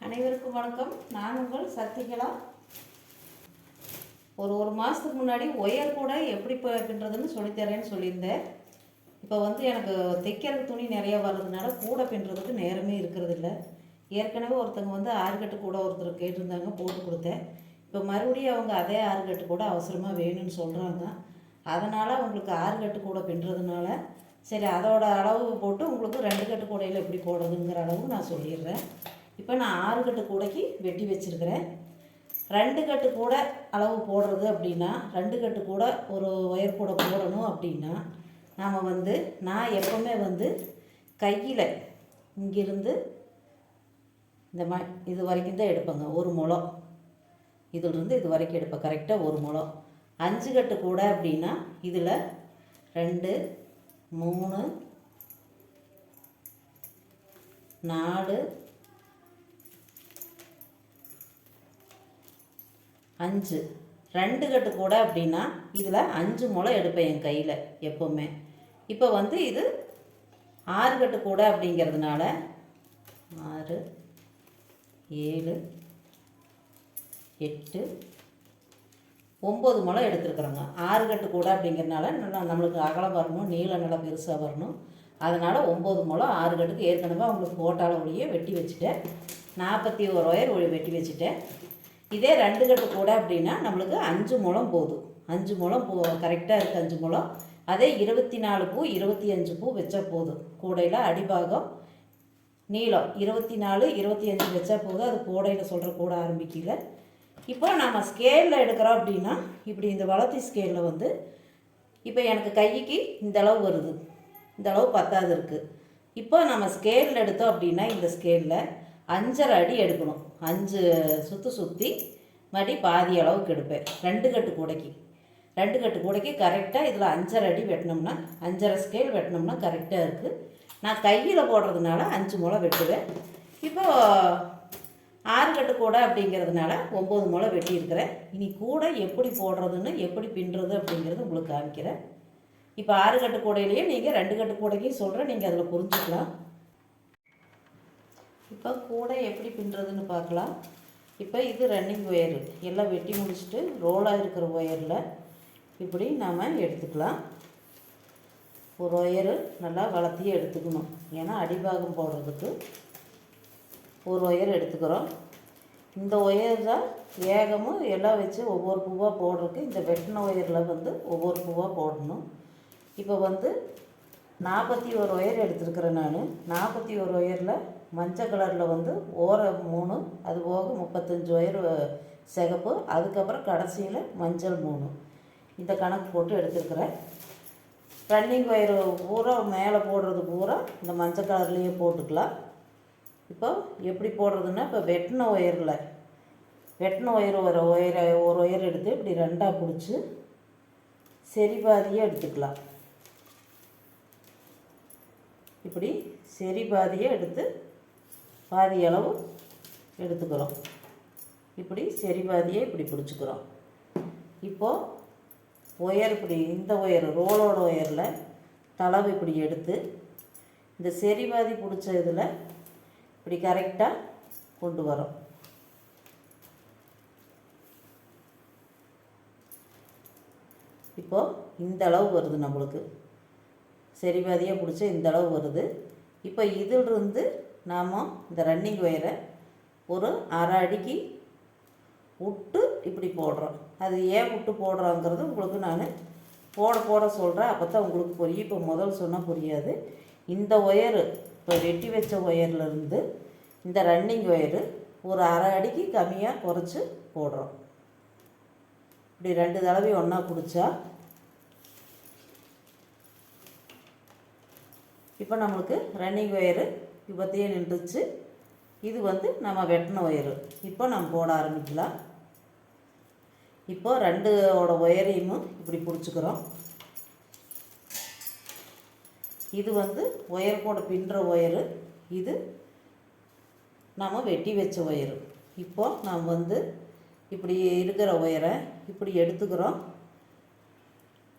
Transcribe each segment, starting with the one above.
அனைவருக்கும் வணக்கம். நான் உங்கள் சத்திகலா ஒரு ஒரு மாதத்துக்கு முன்னாடி ஒயர் கூட எப்படி ப- பின்னுறதுன்னு சொல்லித்தரேன்னு சொல்லியிருந்தேன். இப்போ வந்து எனக்கு தைக்கிற துணி நிறையா வர்றதுனால கூட பின்னுறதுக்கு நேரமே இருக்கிறது இல்லை ஏற்கனவே ஒருத்தவங்க வந்து ஆறுகட்டு கூட ஒருத்தர் கேட்டிருந்தாங்க போட்டு கொடுத்தேன். இப்போ மறுபடியும் அவங்க அதே ஆறுகட்டு கூட அவசரமாக வேணும்னு சொல்கிறாங்க அதனால் அவங்களுக்கு ஆறுகட்டு கூட பின்னுறதுனால சரி அதோட அளவு போட்டு உங்களுக்கு ரெண்டு கட்டு கூடையில் எப்படி போடுறதுங்கிற அளவு நான் சொல்லிடுறேன். இப்போ நான் ஆறு கட்டு கூடைக்கு வெட்டி வச்சுருக்கிறேன். ரெண்டு கட்டு கூட அளவு போடுறது அப்படின்னா ரெண்டு கட்டு கூட ஒரு ஒயர் கூட போடணும் அப்படின்னா நாம் வந்து நான் எப்போவுமே வந்து கையில் இங்கிருந்து இந்த மா இது வரைக்கும் தான் எடுப்பேங்க ஒரு முழம் இதிலிருந்து இது வரைக்கும் எடுப்பேன் கரெக்டாக ஒரு முழம் அஞ்சு கட்டு கூட அப்படின்னா இதில் ரெண்டு மூணு நாலு அஞ்சு. ரெண்டு கட்டு கூட அப்படின்னா இதில் அஞ்சு முளை எடுப்பேன் என் கையில் எப்போவுமே. இப்போ வந்து இது ஆறு கட்டு கூட அப்படிங்கிறதுனால ஆறு ஏழு எட்டு ஒம்பது முளை எடுத்துருக்குறோங்க. ஆறு கட்டு கூட அப்படிங்கிறனால நல்லா நம்மளுக்கு அகலம் வரணும் நீளம் நல்லா பெருசாக வரணும். அதனால் ஒம்பது முளம் ஆறு கட்டுக்கு ஏற்கனவே அவங்களுக்கு போட்டால ஒழிய வெட்டி வச்சுட்டேன். நாற்பத்தி ஒரு ஒயர் வெட்டி வச்சுட்டேன். இதே ரெண்டு கட்டு கூட அப்படின்னா நம்மளுக்கு அஞ்சு முழம் போதும். அஞ்சு முழம் பூ கரெக்டாக இருக்குது அஞ்சு முழம். அதே இருபத்தி நாலு பூ இருபத்தி அஞ்சு பூ வச்சா போதும். கூடையில் அடிபாகம் நீளம். இருபத்தி நாலு இருபத்தி அஞ்சு வச்சா போதும். அது கூடையில் சொல்கிற கூட ஆரம்பிக்கல. இப்போ நம்ம ஸ்கேலில் எடுக்கிறோம் அப்படின்னா இப்படி இந்த வளர்த்தி ஸ்கேலில் வந்து இப்போ எனக்கு கைக்கு இந்த அளவு வருது. இந்த அளவு பத்தாவது இருக்குது இப்போ நம்ம ஸ்கேலில் எடுத்தோம் அப்படின்னா இந்த ஸ்கேலில் அஞ்சரை அடி எடுக்கணும். அஞ்சு சுற்றி சுற்றி மடி பாதி அளவுக்கு எடுப்பேன். ரெண்டு கட்டு கூடைக்கு. ரெண்டு கட்டு கூடைக்கு கரெக்டாக இதில் அஞ்சரை அடி வெட்டினோம்னா அஞ்சரை ஸ்கேல் வெட்டினோம்னா கரெக்டாக இருக்குது நான் கையில் போடுறதுனால அஞ்சு முளை வெட்டுவேன். இப்போ ஆறு கட்டு கூடை அப்படிங்கிறதுனால ஒம்பது முளை வெட்டியிருக்கிறேன். இனி கூடை எப்படி போடுறதுன்னு எப்படி பின்னுறது அப்படிங்கிறது உங்களுக்கு காமிக்கிறேன். இப்போ ஆறு கட்டு கூடையிலையும் நீங்கள் ரெண்டு கட்டு கூடைக்கும் சொல்கிறேன் நீங்கள் அதில் புரிஞ்சுக்கலாம். இப்போ கூடை எப்படி பின்னுறதுன்னு பார்க்கலாம். இப்போ இது ரன்னிங் ஒயரு எல்லாம் வெட்டி முடிச்சுட்டு ரோலாக இருக்கிற ஒயரில் இப்படி நாம் எடுத்துக்கலாம். ஒரு ஒயரு நல்லா வளர்த்தியே எடுத்துக்கணும். ஏன்னா அடிபாகம் போடுறதுக்கு ஒரு ஒயர் எடுத்துக்கிறோம். இந்த ஒயர் தான் ஏகமும் எல்லாம் வச்சு ஒவ்வொரு பூவாக போடுறதுக்கு இந்த வெட்டின ஒயரில் வந்து ஒவ்வொரு பூவாக போடணும். இப்போ வந்து நாற்பத்தி ஒரு ஒயர் எடுத்துருக்குறேன் நான். நாற்பத்தி ஒரு ஒயரில் மஞ்சள் கலரில் வந்து ஓர மூணு அது போக முப்பத்தஞ்சு ஒயர் சிகப்பு அதுக்கப்புறம் கடைசியில் மஞ்சள் மூணு. இந்த கணக்கு போட்டு எடுத்துருக்குறேன். ரன்னிங் ஒயர் பூரா மேலே போடுறது பூரா இந்த மஞ்சள் கலர்லேயே போட்டுக்கலாம். இப்போ எப்படி போடுறதுன்னா இப்போ வெட்டின ஒயரில் வெட்டின ஒயர் ஒரு ஒயரை ஒரு ஒயர் எடுத்து இப்படி ரெண்டாக பிடிச்சி சரி பாதியாக எடுத்துக்கலாம். இப்படி சரி பாதியை எடுத்து பாதி அளவு எடுத்துக்கிறோம். இப்படி சரி பாதியை இப்படி பிடிச்சிக்கிறோம். இப்போது ஒயர் இப்படி இந்த ஒயர் ரோலோட ஒயரில் தளவு இப்படி எடுத்து இந்த சரி பாதி பிடிச்ச இதில் இப்படி கரெக்டாக கொண்டு வரோம். இப்போது இந்த அளவு வருது நம்மளுக்கு. சரி பாதியாக பிடிச்ச இந்த அளவு வருது. இப்போ இதிலிருந்து நாம் இந்த ரன்னிங் ஒயரை ஒரு அரை அடிக்கு விட்டு இப்படி போடுறோம். அது ஏன் விட்டு போடுறோங்கிறது உங்களுக்கு நான் போட போட சொல்கிறேன் அப்போ தான் உங்களுக்கு புரியும். இப்போ முதல் சொன்னால் புரியாது. இந்த ஒயரு இப்போ வெட்டி வச்ச ஒயர்லேருந்து இந்த ரன்னிங் ஒயரு ஒரு அரை அடிக்கு கம்மியாக குறைச்சி போடுறோம். இப்படி ரெண்டு தடவை ஒன்றா பிடிச்சா இப்போ நம்மளுக்கு ரன்னிங் ஒயரு இப்போத்தையே நின்றுச்சு. இது வந்து நம்ம வெட்டின ஒயரு இப்போ நம்ம போட ஆரம்பிக்கலாம். இப்போ ரெண்டோட ஒயரையும் இப்படி பிடிச்சிக்கிறோம். இது வந்து ஒயர் கூட பின்னுற ஒயரு. இது நம்ம வெட்டி வச்ச ஒயரு. இப்போ நாம் வந்து இப்படி இருக்கிற ஒயரை இப்படி எடுத்துக்கிறோம்.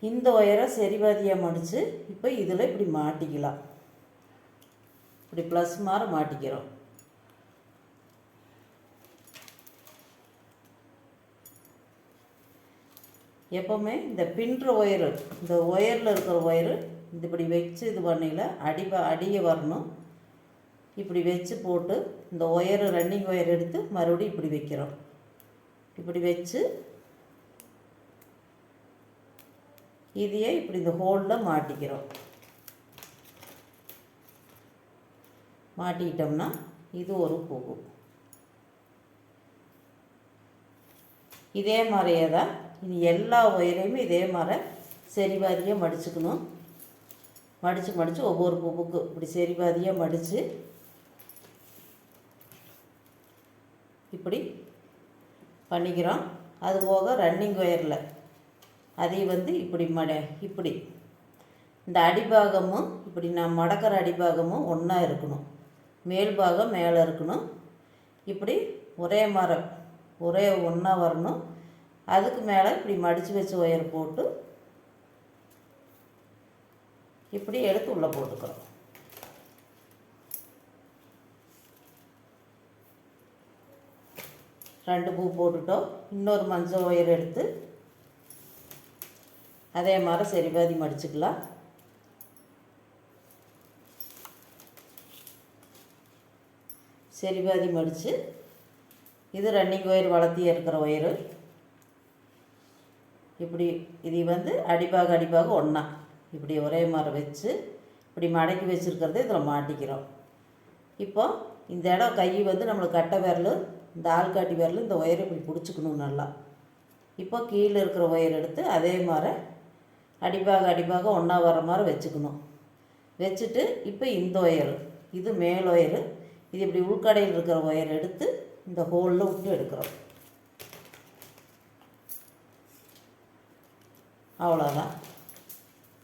இந்த ஒயரை சரிபாதியாக மடித்து இப்போ இதில் இப்படி மாட்டிக்கலாம். இப்படி ப்ளஸ் மாற மாட்டிக்கிறோம். எப்போவுமே இந்த பின்ற ஒயரு இந்த ஒயரில் இருக்கிற ஒயரு இந்த இப்படி வச்சு இது பண்ணியில் அடி அடிய வரணும். இப்படி வச்சு போட்டு இந்த ஒயரு ரன்னிங் ஒயர் எடுத்து மறுபடியும் இப்படி வைக்கிறோம். இப்படி வச்சு இதையே இப்படி இந்த ஹோலில் மாட்டிக்கிறோம். மாட்டிக்கிட்டோம்னா இது ஒரு பூவு இதே மாதிரியே தான் இனி எல்லா ஒயரையுமே இதே மாதிரி செறிவாதியாக மடிச்சுக்கணும். மடித்து மடித்து ஒவ்வொரு பூவுக்கு இப்படி செறிவாதியாக மடித்து இப்படி பண்ணிக்கிறோம். அது போக ரன்னிங் ஒயரில் அதையும் வந்து இப்படி மட இப்படி. இந்த அடிபாகமும் இப்படி நான் மடக்கிற அடிபாகமும் ஒன்றா இருக்கணும். மேல் பாகம் மேலே இருக்கணும். இப்படி ஒரே மரம் ஒரே ஒன்றா வரணும். அதுக்கு மேலே இப்படி மடித்து வச்சு ஒயர் போட்டு இப்படி எடுத்து உள்ளே போட்டுக்கிறோம். ரெண்டு பூ போட்டுட்டோம். இன்னொரு மஞ்சள் ஒயர் எடுத்து அதே மாதிரி சரிபாதி மடிச்சுக்கலாம். சரி பாதி மடித்து இது ரன்னிங் ஒயர் வளர்த்தி இருக்கிற ஒயரு இப்படி இது வந்து அடிபாக அடிபாக ஒன்றா இப்படி ஒரே மாதிரி வச்சு இப்படி மடக்கி வச்சுருக்கிறத இதில் மாட்டிக்கிறோம். இப்போ இந்த இடம் கை வந்து நம்மளுக்கு கட்டை விரல் இந்த ஆள்காட்டி விரல் இந்த ஒயரை இப்படி பிடிச்சிக்கணும் நல்லா. இப்போ கீழே இருக்கிற ஒயர் எடுத்து அதே மாதிரி அடிபாக அடிபாக ஒன்றா வர மாதிரி வச்சுக்கணும். வச்சுட்டு இப்போ இந்த ஒயரு இது மேல் ஒயரு இது இப்படி உள்கடையில் இருக்கிற ஒயர் எடுத்து இந்த ஹோலில் விட்டு எடுக்கிறோம். அவ்வளோதான்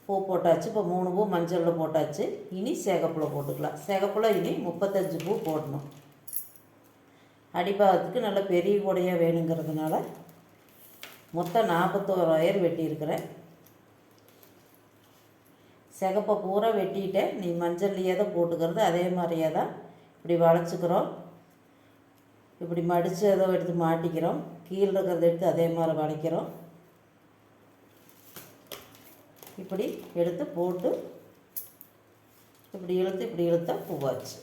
பூ போட்டாச்சு இப்போ மூணு பூ மஞ்சளில் போட்டாச்சு. இனி சிகப்பில் போட்டுக்கலாம். சிகப்பில் இனி முப்பத்தஞ்சு பூ போடணும். அடிப்பாகத்துக்கு நல்ல பெரிய கூடையாக வேணுங்கிறதுனால மொத்தம் நாற்பத்தோரு ஒயர் வெட்டியிருக்கிறேன். சிகப்பை பூரா வெட்டிட்டேன். நீ மஞ்சள்லையே தான் போட்டுக்கிறது அதே மாதிரியே தான் இப்படி வளைச்சிக்கிறோம். இப்படி மடித்து அதை எடுத்து மாட்டிக்கிறோம். கீழே இருக்கிறத எடுத்து அதே மாதிரி வளைக்கிறோம். இப்படி எடுத்து போட்டு இப்படி இழுத்து இப்படி இழுத்தா பூவாச்சு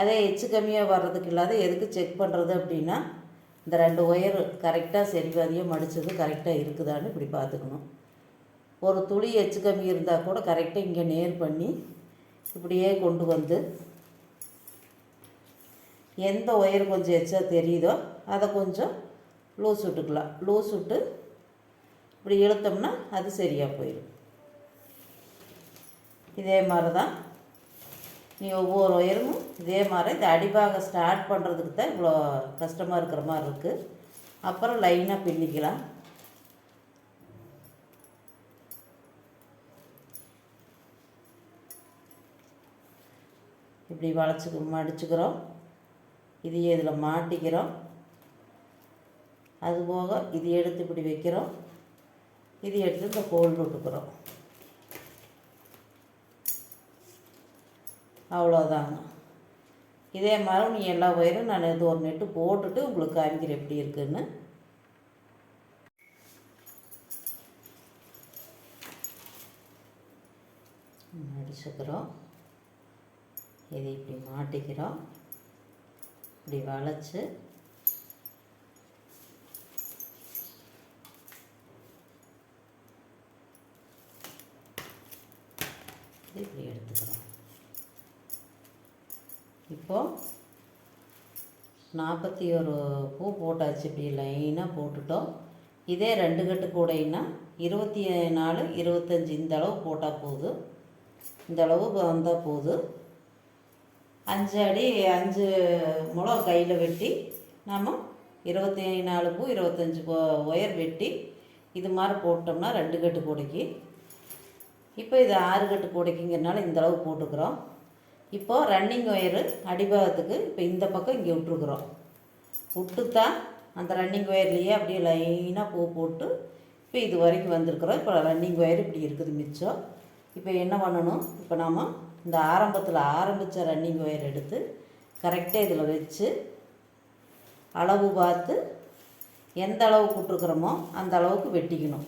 அதே எச்சு கம்மியாக வர்றதுக்கு இல்லாத எதுக்கு செக் பண்ணுறது அப்படின்னா இந்த ரெண்டு ஒயர் கரெக்டாக சரிவாதியாக மடித்தது கரெக்டாக இருக்குதான்னு இப்படி பார்த்துக்கணும். ஒரு துளி எச்சு கம்மி இருந்தால் கூட கரெக்டாக இங்கே நேர் பண்ணி இப்படியே கொண்டு வந்து எந்த ஒயர் கொஞ்சம் எச்சா தெரியுதோ அதை கொஞ்சம் லூஸ் விட்டுக்கலாம். லூஸ் விட்டு இப்படி இழுத்தோம்னா அது சரியாக போயிடும். இதே மாதிரி தான் நீ ஒவ்வொரு ஒயரும் இதே மாதிரி இந்த அடிபாக ஸ்டார்ட் பண்ணுறதுக்கு தான் இவ்வளோ கஷ்டமாக இருக்கிற மாதிரி இருக்குது அப்புறம் லைனாக பின்னிக்கலாம். இப்படி வளைச்சி மடிச்சுக்கிறோம். இதையே இதில் மாட்டிக்கிறோம். அதுபோக இது எடுத்து இப்படி வைக்கிறோம். இது எடுத்து இந்த கோல் விட்டுக்கிறோம் அவ்வளோதாங்க. இதே மாதிரி நீ எல்லா ஒயரும் நான் இது ஒரு நெட்டு போட்டுட்டு உங்களுக்கு காமிக்கிறேன் எப்படி இருக்குன்னு. அடிச்சுக்கிறோம் இதை இப்படி மாட்டிக்கிறோம் இப்படி வளைச்சு. இப்படி எடுத்துக்கிறோம். இப்போது நாற்பத்தி ஒரு பூ போட்டாச்சு. இப்படி லைனாக போட்டுட்டோம். இதே ரெண்டு கட்டு கூடைன்னா இருபத்தி நாலு இருபத்தஞ்சி இந்த அளவு போட்டால் போதும் இந்த அளவு வந்தால் போதும் அஞ்சு அடி அஞ்சு முளம் கையில் வெட்டி நாம் இருபத்தி நாலு பூ இருபத்தஞ்சி ஒயர் வெட்டி இது மாதிரி போட்டோம்னா ரெண்டு கட்டு கூடைக்கு இப்போ இது ஆறு கட்டு கூடைக்குங்கிறனால இந்த அளவு போட்டுக்கிறோம். இப்போது ரன்னிங் ஒயரு அடிபாகத்துக்கு இப்போ இந்த பக்கம் இங்கே விட்ருக்குறோம் விட்டு தான் அந்த ரன்னிங் ஒயர்லேயே அப்படியே லைனாக பூ போட்டு இப்போ இது வரைக்கும் வந்திருக்குறோம். இப்போ ரன்னிங் ஒயர் இப்படி இருக்குது மிச்சம். இப்போ என்ன பண்ணணும்? இப்போ நாம் இந்த ஆரம்பத்தில் ஆரம்பித்த ரன்னிங் ஒயர் எடுத்து கரெக்டாக இதில் வச்சு அளவு பார்த்து எந்த அளவு விட்ருக்குறோமோ அந்த அளவுக்கு வெட்டிக்கணும்.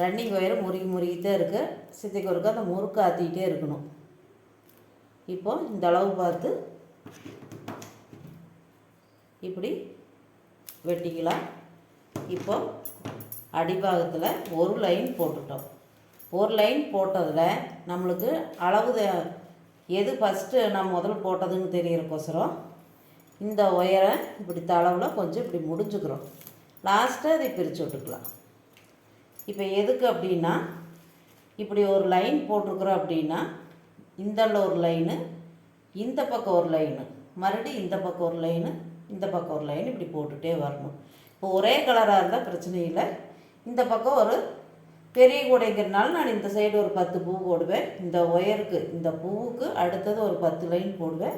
ரன்னிங் ஒயர் முறுகி முறுகிட்டே இருக்கு. சித்திக்கு ஒருக்க அந்த முறுக்கு ஆற்றிக்கிட்டே இருக்கணும். இப்போ இந்த அளவு பார்த்து இப்படி வெட்டிக்கலாம். இப்போ அடிபாகத்தில் ஒரு லைன் போட்டுட்டோம். ஒரு லைன் போட்டதில் நம்மளுக்கு அளவு த- எது ஃபஸ்ட்டு நம்ம முதல்ல போட்டதுன்னு தெரியறக்கோசரம் இந்த ஒயரை இப்படி தளவில் கொஞ்சம் இப்படி முடிஞ்சுக்கிறோம். லாஸ்ட்டாக இதை பிரித்து விட்டுக்கலாம். இப்போ எதுக்கு அப்படின்னா இப்படி ஒரு லைன் போட்டிருக்குறோம் அப்படின்னா இந்தாண்ட ஒரு லைனு இந்த பக்கம் ஒரு லைனு மறுபடியும் இந்த பக்கம் ஒரு லைனு இந்த பக்கம் ஒரு லைன் இப்படி போட்டுகிட்டே வரணும். இப்போ ஒரே கலராக இருந்தால் பிரச்சனை இல்லை. இந்த பக்கம் ஒரு பெரிய கூடைங்கிறனால நான் இந்த சைடு ஒரு பத்து பூ போடுவேன். இந்த ஒயருக்கு இந்த பூவுக்கு அடுத்தது ஒரு பத்து லைன் போடுவேன்.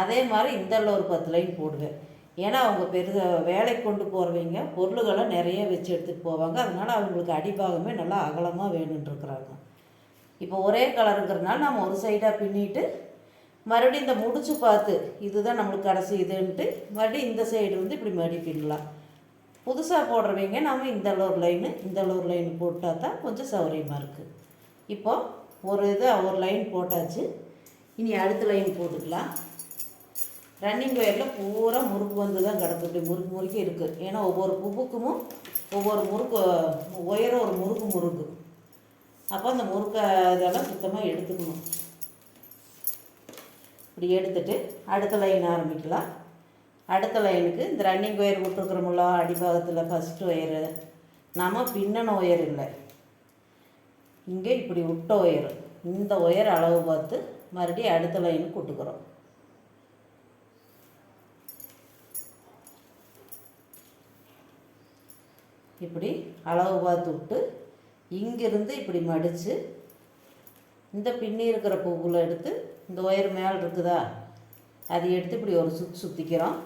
அதே மாதிரி இந்தள்ள ஒரு பத்து லைன் போடுவேன். ஏன்னா அவங்க பெருச வேலைக்கு கொண்டு போகிறவங்க பொருள்களை நிறைய வச்சு எடுத்துகிட்டு போவாங்க. அதனால் அவங்களுக்கு அடிபாகமே நல்லா அகலமாக வேணுன்ட்ருக்குறாங்க இப்போ ஒரே கலருங்கிறதுனால நம்ம ஒரு சைடாக பின்னிட்டு மறுபடியும் இந்த முடிச்சு பார்த்து இதுதான் நம்மளுக்கு கடைசி இதுன்ட்டு மறுபடியும் இந்த சைடு வந்து இப்படி மறுபடியும் பின்னலாம். புதுசாக போடுறவங்க நம்ம இந்த ஒரு லைனு இந்த ஒரு லைன் போட்டால் தான் கொஞ்சம் சௌகரியமாக இருக்குது இப்போ ஒரு இது ஒரு லைன் போட்டாச்சு. இனி அடுத்த லைன் போட்டுக்கலாம். ரன்னிங் ஒயரில் பூரா முறுக்கு வந்து தான் கிடக்கு. இப்படி முறுக்கு முறுக்கி இருக்குது ஏன்னா ஒவ்வொரு பூவுக்கும் ஒவ்வொரு முறுக்கு ஒயரும் ஒரு முறுக்கு முறுக்கு. அப்போ அந்த முறுக்கை இதெல்லாம் சுத்தமாக எடுத்துக்கணும். இப்படி எடுத்துட்டு அடுத்த லைன் ஆரம்பிக்கலாம். அடுத்த லைனுக்கு இந்த ரன்னிங் ஒயர் விட்டுருக்குறோமுல்ல அடிபாகத்தில் ஃபஸ்ட்டு ஒயரு நம்ம பின்னண ஒயர் இல்லை. இங்கே இப்படி விட்ட ஒயர் இந்த ஒயர் அளவு பார்த்து மறுபடியும் அடுத்த லைனுக்கு விட்டுக்கிறோம் இப்படி அளவு பார்த்து விட்டு இங்கிருந்து இப்படி மடித்து இந்த பின்னி இருக்கிற பூவில் எடுத்து இந்த ஒயர் மேலே இருக்குதா? அதை எடுத்து இப்படி ஒரு சுற்றி சுற்றிக்கிறோம்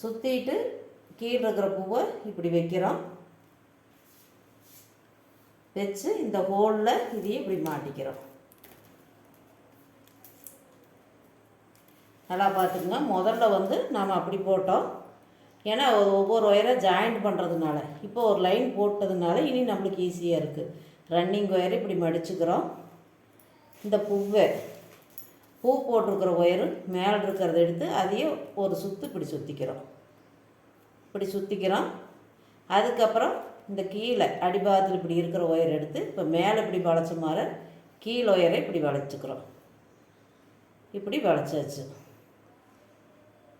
சுற்றிட்டு கீழே இருக்கிற பூவை இப்படி வைக்கிறோம். வச்சு இந்த ஹோலில் இதையும் இப்படி மாட்டிக்கிறோம். நல்லா பார்த்துக்குங்க. முதல்ல வந்து நாம் அப்படி போட்டோம். ஏன்னா ஒவ்வொரு ஒயரை ஜாயிண்ட் பண்ணுறதுனால இப்போ ஒரு லைன் போட்டதுனால இனி நம்மளுக்கு ஈஸியாக இருக்குது ரன்னிங் ஒயரை இப்படி மடிச்சுக்கிறோம். இந்த பூவை பூ போட்டிருக்கிற ஒயரு மேலே இருக்கிறத எடுத்து அதையும் ஒரு சுற்று இப்படி சுற்றிக்கிறோம் இப்படி சுற்றிக்கிறோம் அதுக்கப்புறம் இந்த கீழே அடிபாகத்தில் இப்படி இருக்கிற ஒயர் எடுத்து இப்போ மேலே இப்படி வளைச்ச மாதிரி கீழ் ஒயரை இப்படி வளைச்சிக்கிறோம். இப்படி வளைச்சாச்சு.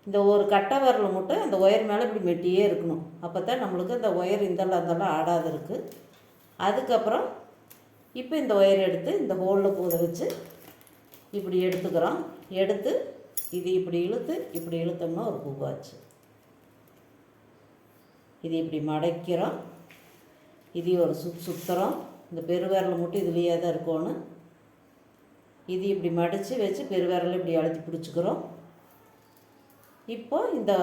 இந்த ஒரு கட்டை வரல மட்டும் அந்த ஒயர் மேலே இப்படி மெட்டியே இருக்கணும். அப்போ தான் நம்மளுக்கு இந்த ஒயர் இந்தெல்லாம் அந்தெல்லாம் ஆடாது இருக்குது அதுக்கப்புறம் இப்போ இந்த ஒயர் எடுத்து இந்த ஹோலில் பூத வச்சு இப்படி எடுத்துக்கிறோம். எடுத்து இது இப்படி இழுத்து இப்படி இழுத்தோம்னா ஒரு பூவாச்சு. இது இப்படி மடக்கிறோம். இது ஒரு சுத் சுத்துறோம். இந்த பெருவிரல் மட்டும் இதுலேயே தான் இருக்கணும் இது இப்படி மடித்து வச்சு பெருவிரல் இப்படி அழுத்தி பிடிச்சிக்கிறோம். இப்போ இந்த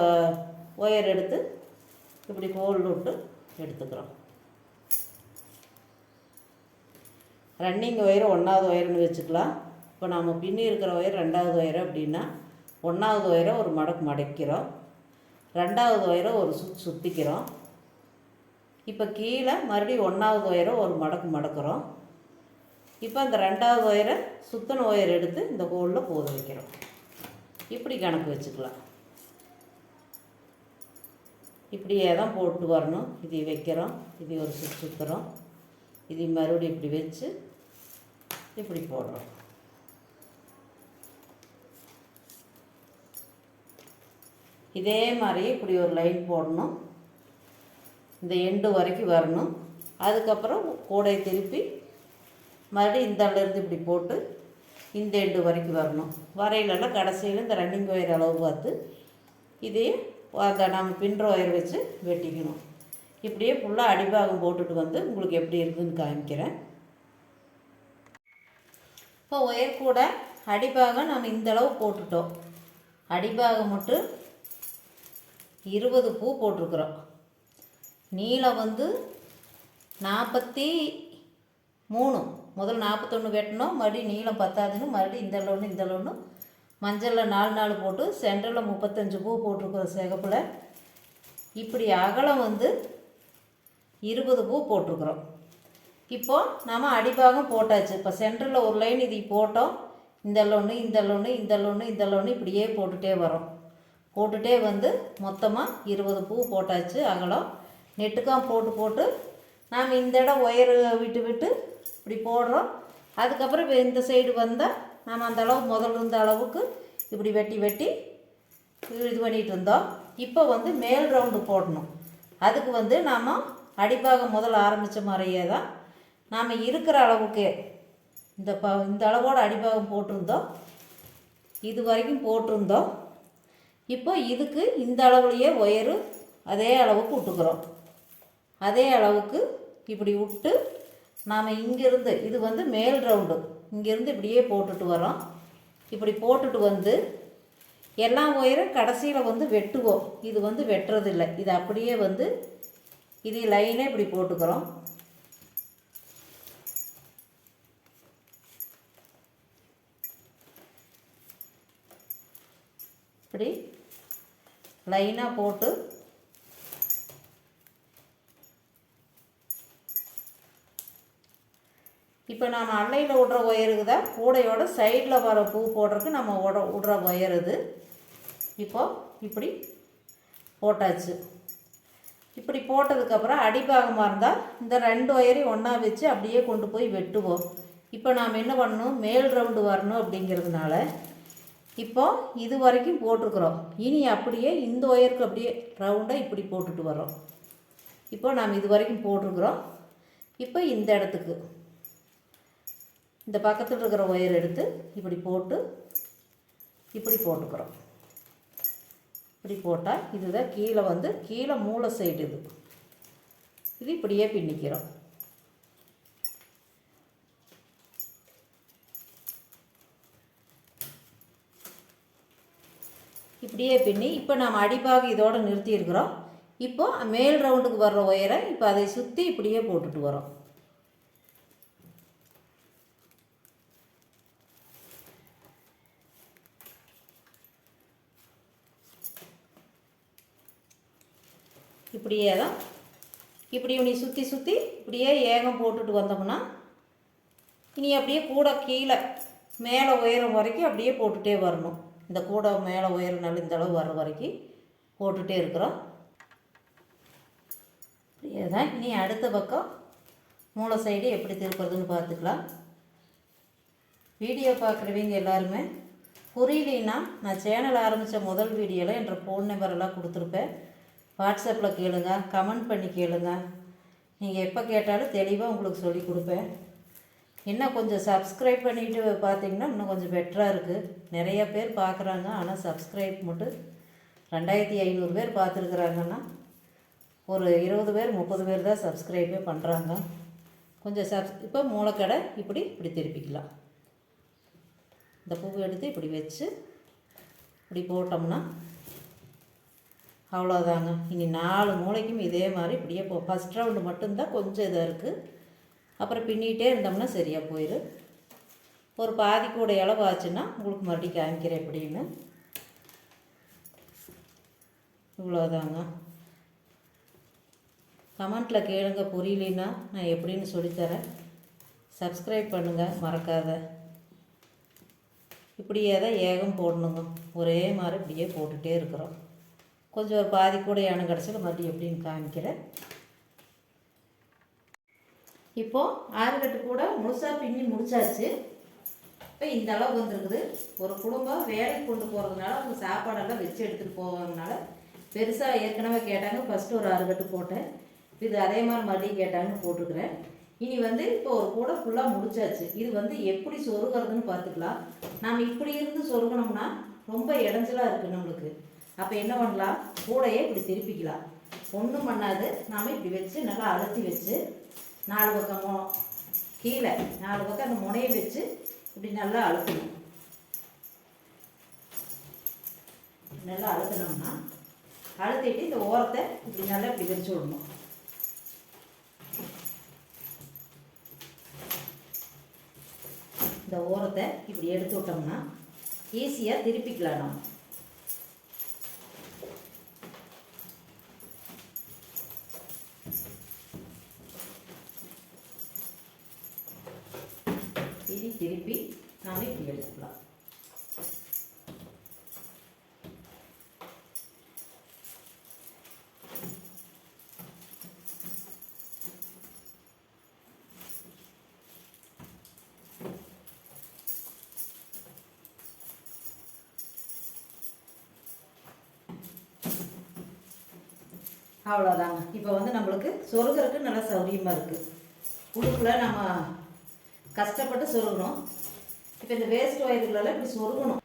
ஒயர் எடுத்து இப்படி ஹோல்டு விட்டு எடுத்துக்கிறோம். ரன்னிங் ஒயர் ஒன்றாவது ஒயர்னு வச்சுக்கலாம். இப்போ நாம் பின்னி இருக்கிற ஒயர் ரெண்டாவது ஒயர் அப்படின்னா ஒன்றாவது ஒயரை ஒரு மடக்கு மடக்கிறோம். ரெண்டாவது ஒயரை ஒரு சுத் சுற்றிக்கிறோம் இப்போ கீழே மறுபடியும் ஒன்றாவது ஒயரை ஒரு மடக்கு மடக்கிறோம். இப்போ அந்த ரெண்டாவது ஒயரை சுத்தின ஒயர் எடுத்து இந்த ஹோலில் போது வைக்கிறோம். இப்படி கணக்கு வச்சுக்கலாம். இப்படியே தான் போட்டு வரணும். இதை வைக்கிறோம். இது ஒரு சுற்று சுற்றுறோம் இது மறுபடியும் இப்படி வச்சு இப்படி போடுறோம். இதே மாதிரி இப்படி ஒரு லைன் போடணும். இந்த எண்டு வரைக்கும் வரணும். அதுக்கப்புறம் கூடை திருப்பி மறுபடியும் இந்த அளவுலேருந்து இப்படி போட்டு இந்த எண்டு வரைக்கும் வரணும். வரையிலெல்லாம் கடைசியில் இந்த ரன்னிங் ஒயர் அளவு பார்த்து இதையே அந்த நம்ம பின்ற ஒயர் வச்சு வெட்டிக்கணும். இப்படியே ஃபுல்லாக அடிபாகம் போட்டுட்டு வந்து உங்களுக்கு எப்படி இருக்குதுன்னு காமிக்கிறேன். இப்போ ஒயர் கூட அடிபாகம் நம்ம இந்த அளவு போட்டுட்டோம். அடிபாகம் மட்டும் இருபது பூ போட்டிருக்குறோம். நீளம் வந்து நாற்பத்தி மூணு. முதல் நாற்பத்தொன்று வெட்டணும் மறுபடியும் நீளம் பத்தாதுன்னு மறுபடியும் இந்த ஒன்று இந்த ஒன்று மஞ்சளில் நாலு நாலு போட்டு சென்டரில் முப்பத்தஞ்சு பூ போட்டிருக்குறோம் சிகப்பில். இப்படி அகலம் வந்து இருபது பூ போட்டிருக்குறோம். இப்போ நம்ம அடிபாகம் போட்டாச்சு. இப்போ சென்டரில் ஒரு லைன் இது போட்டோம். இந்த லொன்று இந்த லொன்று இந்த லொன்று இந்த லொன்று இப்படியே போட்டுகிட்டே வரோம். போட்டுகிட்டே வந்து மொத்தமாக இருபது பூ போட்டாச்சு அகலம். நெட்டுக்காம் போட்டு போட்டு நாம் இந்த இடம் ஒயர் விட்டு விட்டு இப்படி போடுறோம். அதுக்கப்புறம் இப்போ இந்த சைடு வந்தால் நாம் அந்த அளவு முதல்ல இருந்த அளவுக்கு இப்படி வெட்டி வெட்டி இது பண்ணிகிட்டு இருந்தோம். இப்போ வந்து மேல் ரவுண்டு போடணும். அதுக்கு வந்து நாம் அடிப்பாகம் முதல்ல ஆரம்பித்த மாதிரியே தான் நாம் இருக்கிற அளவுக்கு இந்த ப இந்த அளவோட அடிப்பாகம் போட்டிருந்தோம். இது வரைக்கும் போட்டிருந்தோம். இப்போ இதுக்கு இந்த அளவுலையே ஒயரு அதே அளவுக்கு விட்டுக்கிறோம் அதே அளவுக்கு இப்படி விட்டு நாம் இங்கேருந்து இது வந்து மேல் ரவுண்டு இங்கேருந்து இப்படியே போட்டுட்டு வரோம். இப்படி போட்டுட்டு வந்து எல்லா ஒயரும் கடைசியில் வந்து வெட்டுவோம். இது வந்து வெட்டுறதில்லை. இது அப்படியே வந்து இது லைனே இப்படி போட்டுக்கிறோம். இப்படி லைனாக போட்டு இப்போ நாம் அன்னையில் விடுற ஒயருக்கு தான் கூடையோட சைடில் வர பூ போடுறதுக்கு நம்ம உட விடுற ஒயர் இது. இப்போ இப்படி போட்டாச்சு. இப்படி போட்டதுக்கப்புறம் அடிபாகமாக இருந்தால் இந்த ரெண்டு ஒயரையும் ஒன்றா வச்சு அப்படியே கொண்டு போய் வெட்டுவோம். இப்போ நாம் என்ன பண்ணணும்? மேல் ரவுண்டு வரணும் அப்படிங்கிறதுனால இப்போ இது வரைக்கும் போட்டிருக்கிறோம். இனி அப்படியே இந்த ஒயருக்கு அப்படியே ரவுண்டாக இப்படி போட்டுட்டு வரோம் இப்போ நாம் இது வரைக்கும் போட்டிருக்கிறோம். இப்போ இந்த இடத்துக்கு. இந்த பக்கத்தில் இருக்கிற ஒயர் எடுத்து இப்படி போட்டு இப்படி போட்டுக்கிறோம். இப்படி போட்டால் இதுதான் கீழே வந்து கீழே மூளை சைடு இது. இது இப்படியே பின்னிக்கிறோம். இப்படியே பின்னி இப்போ நாம் அடிப்பாக இதோடு நிறுத்தியிருக்கிறோம். இப்போ மேல் ரவுண்டுக்கு வர்ற ஒயரை இப்போ அதை சுற்றி இப்படியே போட்டுட்டு வரோம் இப்படியே தான் இப்படி நீ சுற்றி சுற்றி இப்படியே ஏகம் போட்டுட்டு வந்தோம்னா இனி அப்படியே கூட கீழே மேலே உயரம் வரைக்கும் அப்படியே போட்டுகிட்டே வரணும். இந்த கூடை மேலே உயரம் நல்ல இந்த அளவு வர்ற வரைக்கும் போட்டுகிட்டே இருக்கிறோம். இப்படியே தான் இனி அடுத்த பக்கம் மூளை சைடு எப்படி திருப்புறதுன்னு பார்த்துக்கலாம். வீடியோ பார்க்குறவங்க எல்லாருமே புரியலைன்னா நான் சேனல் ஆரம்பித்த முதல் வீடியோவில் என்ற ஃபோன் நம்பரெல்லாம் கொடுத்துருப்பேன். வாட்ஸ்அப்பில் கேளுங்க கமெண்ட் பண்ணி கேளுங்க. நீங்கள் எப்போ கேட்டாலும் தெளிவாக உங்களுக்கு சொல்லி கொடுப்பேன். இன்னும் கொஞ்சம் சப்ஸ்கிரைப் பண்ணிட்டு பார்த்தீங்கன்னா இன்னும் கொஞ்சம் பெட்டராக இருக்குது நிறைய பேர் பார்க்குறாங்க ஆனால் சப்ஸ்கிரைப் மட்டும் ரெண்டாயிரத்தி ஐநூறு பேர் பார்த்துருக்குறாங்கன்னா ஒரு இருபது பேர் முப்பது பேர் தான் சப்ஸ்கிரைபே பண்ணுறாங்க கொஞ்சம் சப்ஸ் இப்போ மூளைக்கடை இப்படி இப்படி திருப்பிக்கலாம். இந்த பூவை எடுத்து இப்படி வச்சு இப்படி போட்டோம்னா அவ்வளோதாங்க இனி நாலு மூளைக்கும் இதே மாதிரி இப்படியே போ ஃபஸ்ட் ரவுண்டு மட்டும்தான் கொஞ்சம் இதாக இருக்குது அப்புறம் பின்னிகிட்டே இருந்தோம்னா சரியாக போயிடும் ஒரு பாதி கூட அளவு ஆச்சுன்னா உங்களுக்கு மறுபடியும் காமிக்கிறேன் எப்படின்னு. இவ்வளோதாங்க கமெண்ட்டில் கேளுங்க புரியலன்னா நான் எப்படின்னு சொல்லித்தரேன். சப்ஸ்கிரைப் பண்ணுங்கள் மறக்காத. இப்படியே தான் ஏகம் போடணுங்க. ஒரே மாதிரி இப்படியே போட்டுகிட்டே இருக்கிறோம். கொஞ்சம் ஒரு பாதி கூட யானை கிடச்சில மறுபடியும் எப்படின்னு காமிக்கிறேன். இப்போது ஆறு கட்டு கூட முழுசாக பின்னி முடிச்சாச்சு. இப்போ இந்த அளவு வந்துருக்குது. ஒரு குடும்பம் வேலைக்கு கொண்டு போகிறதுனால அவங்க சாப்பாடெல்லாம் வச்சு எடுத்துகிட்டு போகிறதுனால பெருசாக ஏற்கனவே கேட்டாங்க. ஃபஸ்ட்டு ஒரு ஆறு கட்டு போட்டேன். இது அதே மாதிரி மறுபடியும் கேட்டாங்கன்னு போட்டுருக்குறேன். இனி வந்து இப்போ ஒரு கூடை ஃபுல்லாக முடிச்சாச்சு. இது வந்து எப்படி சொருகிறதுன்னு பார்த்துக்கலாம். நாம் இப்படி இருந்து சொருகணும்னா ரொம்ப இடைஞ்சலாக இருக்குது நம்மளுக்கு. அப்போ என்ன பண்ணலாம்? கூடையே இப்படி திருப்பிக்கலாம். ஒன்றும் பண்ணாது. நாம் இப்படி வச்சு நல்லா அழுத்தி வச்சு நாலு பக்கமும் கீழே நாலு பக்கம் அந்த முனையை வச்சு இப்படி நல்லா அழுத்தணும். நல்லா அழுத்தினோம்னா அழுத்திட்டு இந்த ஓரத்தை இப்படி நல்லா இப்படி விரிச்சு விடணும். இந்த ஓரத்தை இப்படி எடுத்து விட்டோம்னா ஈஸியாக திருப்பிக்கலாம் நம்ம. அவ்வளோதாங்க இப்போ வந்து நம்மளுக்கு சொருகிறதுக்கு நல்லா சௌரியமாக இருக்குது உடுப்பில் நம்ம கஷ்டப்பட்டு சொருகணும் இப்போ இந்த வேஸ்ட் ஒயர்களெல்லாம் இப்படி சொருகணும்.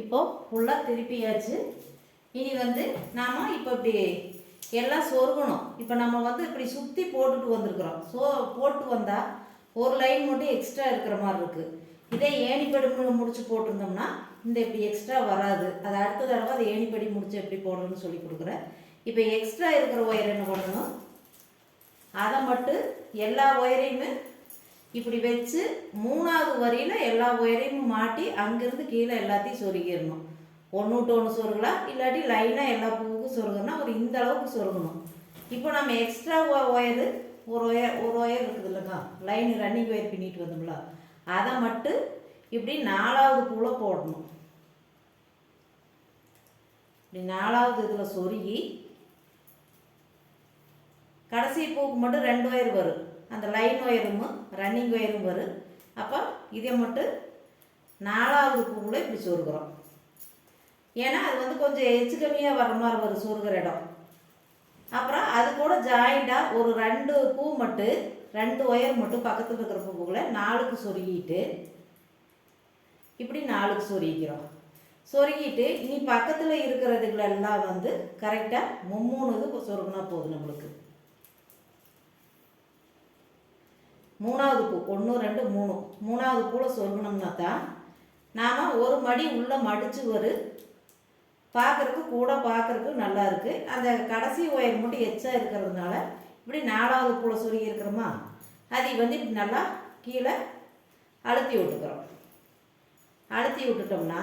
இப்போது ஃபுல்லாக திருப்பியாச்சு. இனி வந்து நாம் இப்போ இப்படி எல்லாம் சொருகணும். இப்போ நம்ம வந்து இப்படி சுற்றி போட்டுட்டு வந்திருக்கிறோம். சோ போட்டு வந்தால் ஒரு லைன் மட்டும் எக்ஸ்ட்ரா இருக்கிற மாதிரி இருக்குது இதே ஏணிப்படி முடிச்சு போட்டிருந்தோம்னா இந்த இப்படி எக்ஸ்ட்ரா வராது. அது அடுத்த தடவை அது ஏணிப்படி முடிச்சு எப்படி போடணும்னு சொல்லி கொடுக்குறேன். இப்போ எக்ஸ்ட்ரா இருக்கிற ஒயர் என்ன பண்ணணும்? அதை மட்டும் எல்லா ஒயரையுமே இப்படி வச்சு மூணாவது வரியில் எல்லா ஒயரையும் மாட்டி அங்கேருந்து கீழே எல்லாத்தையும் சொருகிடணும். ஒன்று விட்டு ஒன்று சொருகலாம். இல்லாட்டி லைனாக எல்லா பூவுக்கும் சொருகணும்னா ஒரு இந்த அளவுக்கு சொருகணும். இப்போ நம்ம எக்ஸ்ட்ரா ஒயரு ஒரு ஒயர் ஒரு ஒயர் இருக்குது இல்லைக்கா லைன் ரன்னிங் ஒயர் பின்னிட்டு வந்தோம்ல. அதை மட்டும் இப்படி நாலாவது பூவில் போடணும். இப்படி நாலாவது இதில் சொருகி கடைசி பூவுக்கு மட்டும் ரெண்டு ஒயர் வரும். அந்த லைன் ஒயரும் ரன்னிங் ஒயரும் வரும். அப்போ இதை மட்டும் நாலாவது பூவில் இப்படி சொருகிறோம். ஏன்னா அது வந்து கொஞ்சம் எச்சு கம்மியாக வர மாதிரி வரும் சொருகிற இடம். அப்புறம் அது கூட ஜாயிண்டாக ஒரு ரெண்டு பூ மட்டும் ரெண்டு ஒயர் மட்டும் பக்கத்தில் இருக்கிற பூவுகளை நாலுக்கு சொருகிட்டு இப்படி நாலுக்கு சொருகிக்கிறோம். சொருகிட்டு இனி பக்கத்தில் இருக்கிறதுகளெல்லாம் வந்து கரெக்டாக மும்மூணு இது சொருகுனா போதும் நம்மளுக்கு. மூணாவது பூ ஒன்று ரெண்டு மூணு. மூணாவது பூவில் சொருகணும்னா தான் நாம் ஒரு மடி உள்ளே மடித்து வரும் பார்க்குறக்கு கூட பார்க்குறக்கு நல்லா இருக்குது அந்த கடைசி ஒயர் மட்டும் எச்சா இருக்கிறதுனால இப்படி நாலாவது பூவில் சொருகி இருக்கிறோமா? அதை வந்து இப்படி நல்லா கீழே அழுத்தி விட்டுக்கிறோம். அழுத்தி விட்டுட்டோம்னா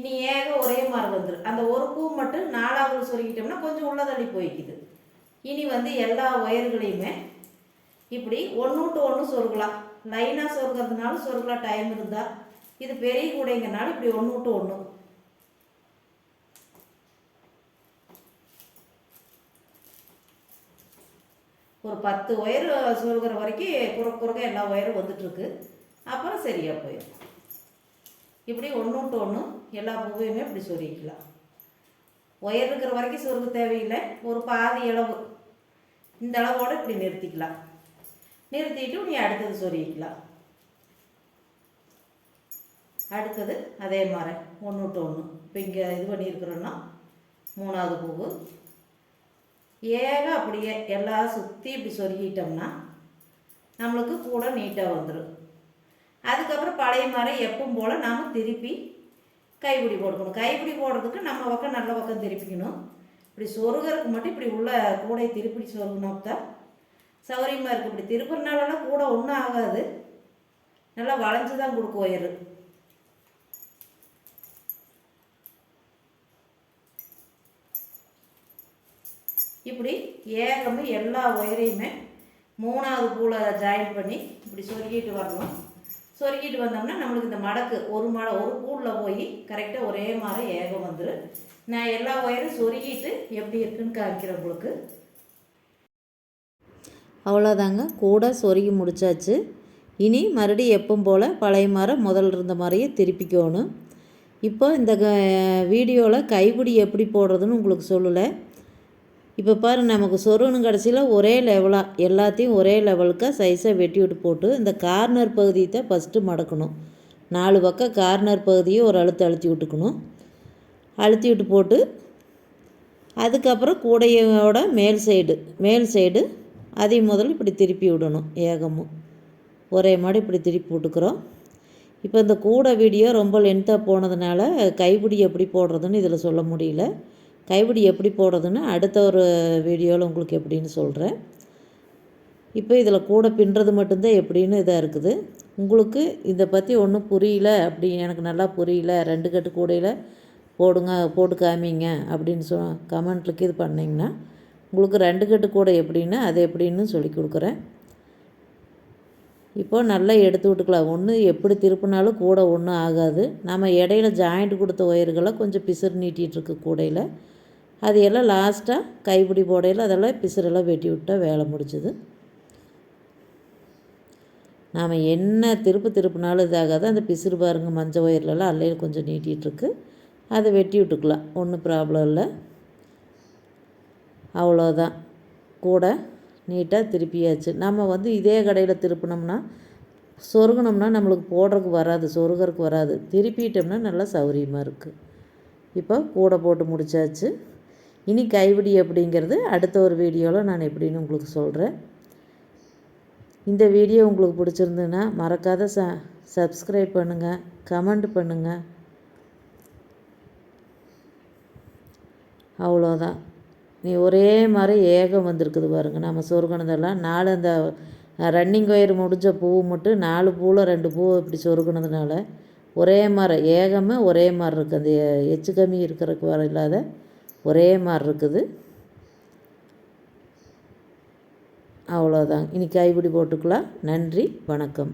இனி ஏக ஒரே மாதிரி வந்துடும் அந்த ஒரு பூ மட்டும் நாலாவது சொருகிட்டோம்னா கொஞ்சம் உள்ளதள்ளி போய்க்குது. இனி வந்து எல்லா ஒயர்களையுமே இப்படி ஒன்று விட்டு ஒன்று சொருகலாம். லைனாக சொருகிறதுனால சொருகலாம் டைம் இருந்தால் இது பெரிய கூடைங்கனால இப்படி ஒன்று விட்டு ஒன்று ஒரு பத்து ஒயர் சொருகிற வரைக்கும் குறுக்க குறுக்க எல்லா ஒயரும் வந்துட்டுருக்கு. அப்புறம் சரியாக போயிடும். இப்படி ஒன்று ஒன்று எல்லா பூவையுமே இப்படி சொருகிக்கலாம். ஒயர் இருக்கிற வரைக்கும் சொருக தேவையில்லை. ஒரு பாதி அளவு. இந்த அளவோடு இப்படி நிறுத்திக்கலாம். நிறுத்திட்டு நீ அடுத்தது சொருகிக்கலாம். அடுத்தது அதே மாதிரி ஒன்றுட்டு ஒன்று இப்போ இங்கே இது பண்ணியிருக்கிறோன்னா மூணாவது பூவு. ஏக அப்படியே எல்லாம் சுற்றி இப்படி சொருகிட்டோம்னா நம்மளுக்கு கூட நீட்டாக வந்துடும் அதுக்கப்புறம் பழைய மரம் எப்பவும் போல் நாம் திருப்பி கைப்பிடி போட்டுக்கணும். கைப்பிடி போடுறதுக்கு நம்ம பக்கம் நல்ல பக்கம் திருப்பிக்கணும். இப்படி சொருகிறதுக்கு மட்டும் இப்படி உள்ள கூடையை திருப்பி சொருகினா தான் சௌகரியமாக இருக்குது இப்படி திருப்புறனாலலாம் கூட ஒன்றும் ஆகாது. நல்லா வளைஞ்சு தான் கொடுக்கும் ஒயரு. இப்படி ஏகமே எல்லா ஒயரையுமே மூணாவது பூவில் ஜாயின் பண்ணி இப்படி சொருகிட்டு வரணும். சொருகிட்டு வந்தோம்னா நம்மளுக்கு இந்த மடக்கு ஒரு மட ஒரு கூடில் போய் கரெக்டாக ஒரே மாதிரி ஏகம் வந்துடும் நான் எல்லா ஒயரும் சொருகிட்டு எப்படி இருக்குன்னு காமிக்கிறேன் உங்களுக்கு. அவ்வளோதாங்க கூட சொருகி முடிச்சாச்சு. இனி மறுபடியும் எப்பவும் போல் பழைய மரம் முதல் இருந்த மாதிரியே திருப்பிக்கணும். இப்போ இந்த வீடியோவில் கைப்பிடி எப்படி போடுறதுன்னு உங்களுக்கு சொல்லலை. இப்போ பாரு நமக்கு சொருகணும் கடைசியில் ஒரே லெவலாக எல்லாத்தையும் ஒரே லெவலுக்கு சைஸாக வெட்டி விட்டு போட்டு இந்த கார்னர் பகுதியை தான் ஃபஸ்ட்டு மடக்கணும். நாலு பக்கம் கார்னர் பகுதியை ஒரு அழுத்து அழுத்தி விட்டுக்கணும். அழுத்தி விட்டு போட்டு அதுக்கப்புறம் கூடையோட மேல் சைடு மேல் சைடு அதையும் முதல்ல இப்படி திருப்பி விடணும் ஏகமும். ஒரே மாதிரி இப்படி திருப்பி விட்டுக்கிறோம் இப்போ இந்த கூடை வீடியோ ரொம்ப லென்த்தாக போனதுனால கைப்பிடி எப்படி போடுறதுன்னு இதில் சொல்ல முடியல. கைப்பிடி எப்படி போடுறதுன்னு அடுத்த ஒரு வீடியோவில் உங்களுக்கு எப்படின்னு சொல்கிறேன். இப்போ இதில் கூடை பின்னுறது மட்டும்தான் எப்படின்னு இதாக இருக்குது. உங்களுக்கு இதை பற்றி ஒன்றும் புரியல அப்படி எனக்கு நல்லா புரியல ரெண்டு கட்டு கூடையில் போடுங்க போட்டு காமிங்க அப்படின்னு சொ கமெண்ட்லுக்கு இது பண்ணிங்கன்னா உங்களுக்கு ரெண்டு கட்டு கூடை எப்படின்னு அது எப்படின்னு சொல்லி கொடுக்குறேன். இப்போ நல்லா எடுத்து விட்டுக்கலாம். ஒன்று எப்படி திருப்பினாலும் கூட ஒன்றும் ஆகாது. நம்ம இடையில ஜாயிண்ட் கொடுத்த ஒயர்களை கொஞ்சம் பிசுறு நீட்டிகிட்டுருக்கு கூடையில் அது எல்லாம் லாஸ்ட்டாக கைப்பிடி போடையில் அதெல்லாம் பிசுறெல்லாம் வெட்டி விட்டால் வேலை முடிச்சுது. நாம் என்ன திருப்பு திருப்பினாலும் இதாகாது. அந்த பிசுறு பாருங்க மஞ்சள் ஒயர்லலாம் அல்லையில் கொஞ்சம் நீட்டிகிட்ருக்கு அதை வெட்டி விட்டுக்கலாம். ஒன்றும் ப்ராப்ளம் இல்லை. அவ்வளோதான் கூட நீட்டாக திருப்பியாச்சு. நம்ம வந்து இதே கடையில் திருப்பினோம்னா சொருகினோம்னா நம்மளுக்கு போடுறதுக்கு வராது சொருகிறதுக்கு வராது. திருப்பிட்டோம்னா நல்லா சௌகரியமாக இருக்குது இப்போ கூடை போட்டு முடிச்சாச்சு. இனி கைவிடி எப்படிங்கிறது அடுத்த ஒரு வீடியோவில் நான் எப்படின்னு உங்களுக்கு சொல்கிறேன் இந்த வீடியோ உங்களுக்கு பிடிச்சிருந்ததுன்னா மறக்காத ச சப்ஸ்கிரைப் பண்ணுங்கள் கமெண்ட் பண்ணுங்கள் அவ்வளோதான் நீ ஒரே மாதிரி ஏகம் வந்திருக்குது பாருங்க. நம்ம சொருகினதெல்லாம் நாலு அந்த ரன்னிங் ஒயர் முடிஞ்ச பூ மட்டும் நாலு பூவில் ரெண்டு பூ இப்படி சொருகினதுனால ஒரே மாதிரி ஏகமே ஒரே மாதிரி இருக்குது அந்த எச்சு கம்மி இருக்கிறக்கு வர இல்லாத ஒரே மாதிரி இருக்குது. அவ்வளோதான் இன்றைக்கி கைப்பிடி போட்டுக்கலாம். நன்றி. வணக்கம்.